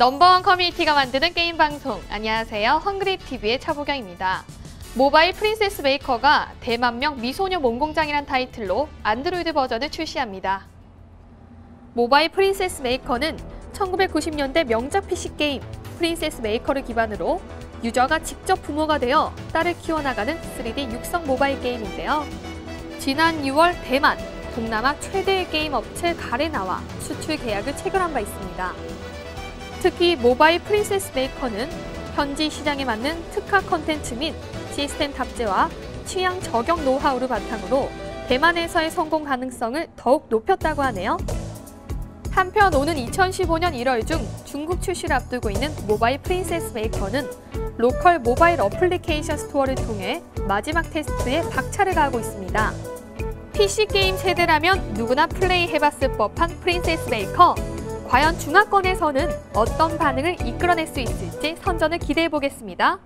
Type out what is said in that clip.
넘버원 커뮤니티가 만드는 게임 방송. 안녕하세요. 헝그리TV의 차보경입니다. 모바일 프린세스 메이커가 대만명 미소녀 몸공장이란 타이틀로 안드로이드 버전을 출시합니다. 모바일 프린세스 메이커는 1990년대 명작 PC 게임 프린세스 메이커를 기반으로 유저가 직접 부모가 되어 딸을 키워나가는 3D 육성 모바일 게임인데요. 지난 6월 대만 동남아 최대의 게임 업체 가레나와 수출 계약을 체결한 바 있습니다. 특히 모바일 프린세스 메이커는 현지 시장에 맞는 특화 컨텐츠 및 시스템 탑재와 취향 저격 노하우를 바탕으로 대만에서의 성공 가능성을 더욱 높였다고 하네요. 한편 오는 2015년 1월 중 중국 출시를 앞두고 있는 모바일 프린세스 메이커는 로컬 모바일 어플리케이션 스토어를 통해 마지막 테스트에 박차를 가하고 있습니다. PC 게임 세대라면 누구나 플레이 해봤을 법한 프린세스 메이커. 과연 중화권에서는 어떤 반응을 이끌어낼 수 있을지 선전을 기대해 보겠습니다.